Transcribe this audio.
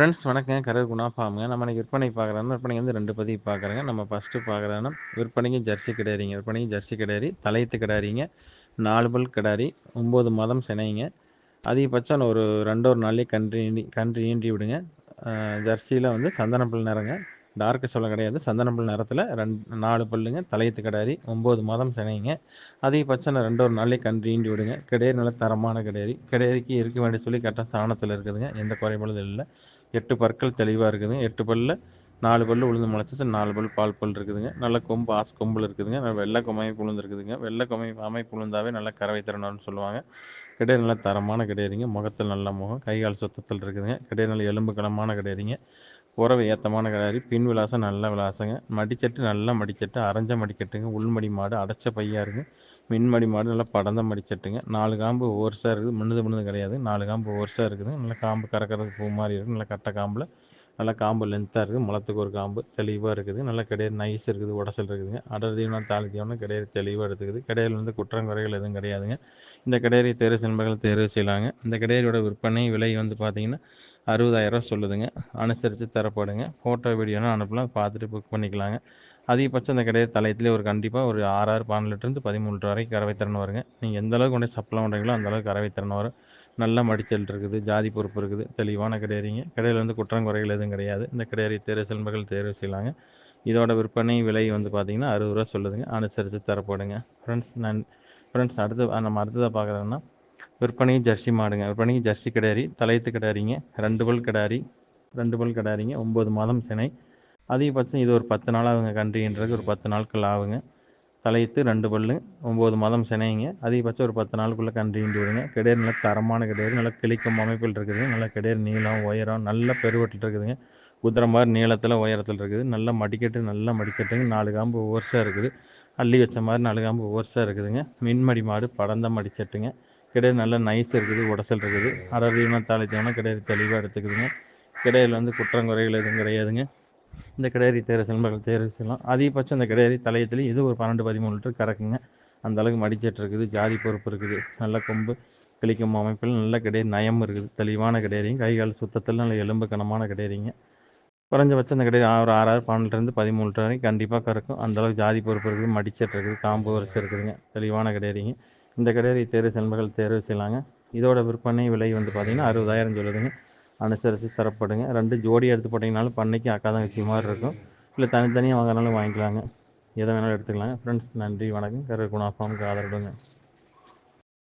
Friends வணக்கம் கரூர் குணா ஃபார்முங்க நம்ம இன்றைக்கி விற்பனை பார்க்குறோம்னா விற்பனை வந்து ரெண்டு பதிவு பார்க்குறேங்க. நம்ம ஃபஸ்ட்டு பார்க்குறோன்னா விற்பனைக்கு ஜெர்சி கிடாரிங்க விற்பனைக்கு ஜெர்சி கிடாரி தலையத்து கிடாரிங்க நாலு பல் கிடாரி ஒம்பது மாதம் சினைங்க. அதிகபட்சம் ஒரு ரெண்டு ஒரு நாள்லேயே கன்று ஈண்டி கன்று ஈண்டி விடுங்க. ஜெர்சியில் வந்து சந்தனப்பல் நிறங்க. டார்க்கு சொல்ல கிடையாது. சந்தனப்பல் நிறத்தில் ரெண்டு நாலு பல்லுங்க. தலையத்து கிடாரி ஒம்பது மாதம் சினைங்க. அதிகபட்சம் ரெண்டு ஒரு நாள்லேயே கன்று ஈண்டி விடுங்க. கிடையாது நல்ல தரமான கிடையாது. கிடையாதுக்கு இருக்க வேண்டிய சொல்லி கரெக்டாக ஸ்தானத்தில் இருக்குதுங்க. எந்த குறைபாடும் இல்லை. எட்டு பற்கள் தெளிவாக இருக்குதுங்க. எட்டு பல்லில் நாலு பல்லு உளுந்து முளைச்சிச்சு நாலு பல் பால் பல் இருக்குதுங்க. நல்ல கொம்பு ஆஸ் கொம்பில் இருக்குதுங்க. நல்ல வெள்ளை அமைப்பு புழுந்துருக்குதுங்க. வெள்ளை கொமை அமைப்பு உளுந்தாவே நல்லா கறவை திறனார்னு சொல்லுவாங்க. கிடையாது நல்லா தரமான கிடையாதுங்க முகத்தில் நல்ல முகம். கைகால் சுத்தத்தில் இருக்குதுங்க. கிடையாது நல்ல எலும்பு கலமான கிடையாதுங்க உறவு ஏத்தமான கிடையாது பின் விலாசம் நல்ல விலாசங்க. மடிச்சட்டு நல்லா மடிச்சட்டு அரைஞ்ச மடிக்கட்டுங்க. உள்மடி மாடு அடைச்ச பையா இருக்குது மின்மடி மாடு நல்லா படந்த மடிச்சட்டுங்க. நாலு காம்பு ஓர்ஸாக இருக்குது. மின்னுது மின்னுது கிடையாது. நாலு காம்பு ஓர்ஸாக இருக்குது. நல்லா காம்பு கறக்கிறது பூ மாதிரி இருக்குது நல்லா கட்டை காம்பில். நல்லா காம்பு லென்த்தாக இருக்குது. முளத்துக்கு ஒரு காம்பு. தெளிவாக இருக்குது. நல்லா கிடையாது. நைஸ் இருக்குது. உடசல் இருக்குதுங்க. அடர் தீவனம் தாலி தீவனம் கிடையாது. தெளிவாக எடுத்துக்குது. கிடையாது வந்து குற்றம் குறைகள் எதுவும் கிடையாதுங்க. இந்த கிடையாது தேர்வு சென்பர்கள் தேர்வு செய்யலாங்க. இந்த கிடையாரியோட விற்பனை விலை வந்து பார்த்தீங்கன்னா அறுபதாயிரம் சொல்லுதுங்க. அனுசரித்து தரப்படுங்க. ஃபோட்டோ வீடியோனா அனுப்பலாம். பார்த்துட்டு புக் பண்ணிக்கலாங்க. அதிகபட்சம் அந்த கிடையாது தலையத்துலேயே ஒரு கண்டிப்பாக ஒரு ஆறாறு பன்னெண்டு லிட்டருந்து பதிமூணு வரைக்கும் கறவை திறன் வருங்க. நீங்கள் எந்த அளவுக்கு கொண்டு சப்ளை பண்ணுறீங்களோ அந்தளவுக்கு கறவை திறன் வரும். நல்ல மடிச்சல் இருக்குது ஜாதி பொறுப்பு இருக்குது. தெளிவான கிடையாதுங்க. கடையில் வந்து குற்றம் குறைகள் எதுவும் கிடையாது. இந்த கிடையாரி தேர்வு செல்வர்கள் தேர்வு செய்யலாங்க. இதோட விற்பனை விலை வந்து பார்த்திங்கன்னா அறுபது ரூபா சொல்லுதுங்க. அனுசரித்து தரப்படுங்க. ஃப்ரெண்ட்ஸ் நன் ஃப்ரெண்ட்ஸ் அடுத்து நம்ம அடுத்ததாக பார்க்குறோன்னா விற்பனைக்கு ஜெர்சி மாடுங்க. விற்பனைக்கு ஜெர்சி கிடாரி தலையத்து கிடாரிங்க ரெண்டு பல் கிடாரி ரெண்டு பல் கிடாரிங்க ஒம்பது மாதம் சினை. அதிகபட்சம் இது ஒரு பத்து நாள் ஆகுங்க. கன்றுன்றது ஒரு பத்து நாட்கள் ஆகுங்க. தலையத்து ரெண்டு பல்லு ஒம்பது மாதம் சினைங்க. அதிகபட்சம் ஒரு பத்து நாளுக்குள்ளே கன்று விடுங்க. கிடையாது நல்ல தரமான கிடையாது நல்லா கிளிக்கும் அமைப்பில் இருக்குது நல்லா கிடையாது நீளம் உயரம் நல்ல பெருவட்டில் இருக்குதுங்க. குதிரை மாதிரி நீளத்தில் உயரத்தில் இருக்குது. நல்லா மடிக்கட்டு நல்லா மடிக்கட்டுங்க. நாலு காம்பு ஓர்ஸாக இருக்குது. அள்ளி வச்ச மாதிரி நாலு காம்பு ஓர்ஸாக இருக்குதுங்க. மின்மடி மாடு படந்த மடிச்சட்டுங்க. கிடையாது நல்ல நைஸ் இருக்குது உடசல் இருக்குது. அரவியமாக தாளித்தோம்னா கிடையாது தெளிவாக எடுத்துக்குதுங்க. கிடையாது வந்து குற்றங்குறைகள் எதுவும் கிடையாதுங்க. இந்த கிடையாது தேர செல்வங்கள் தேர்வு செய்யலாம் அதிகபட்சம் இந்த கிடையாது தலையத்துலேயும் இது ஒரு பன்னெண்டு பதிமூணு லிட்டர் கறக்குங்க. அந்த அளவுக்கு மடிச்சட்டு இருக்குது ஜாதி பொறுப்பு இருக்குது நல்ல கொம்பு கிளிக்கும் அமைப்பில் நல்ல கிடையாது நயம் இருக்குது. தெளிவான கிடையாதுங்க கை கால் சுத்தத்தில் நல்ல எலும்பு கனமான கிடையாதுங்க. குறைஞ்சபட்சம் அந்த கிடையாது ஒரு ஆறாறு பன்னெண்டுலேருந்து பதிமூணு லிட்டர் வரைக்கும் கண்டிப்பாக கறக்கும். அந்தளவுக்கு ஜாதி பொறுப்பு இருக்குது மடிச்சட்டு இருக்குது காம்பு வரிசை இருக்குதுங்க தெளிவான கிடையாதுங்க. இந்த கிடையாது தேர்வு செல்வங்கள் தேர்வு செய்யலாங்க. இதோட விற்பனை விலை வந்து பார்த்திங்கன்னா அறுபதாயிரம் சொல்லுதுங்க. அனுசரித்து தரப்படுங்க. ரெண்டு ஜோடி எடுத்து போட்டிங்கனாலும் பண்ணைக்கு அக்கா தான் வச்சு மாதிரி இருக்கும். இல்லை தனித்தனியாக வாங்கினாலும் வாங்கிக்கலாங்க. எதை வேணாலும் எடுத்துக்கலாங்க. ஃப்ரெண்ட்ஸ் நன்றி வணக்கம். கரு குணா ஃபார்முக்கு ஆதரவுங்க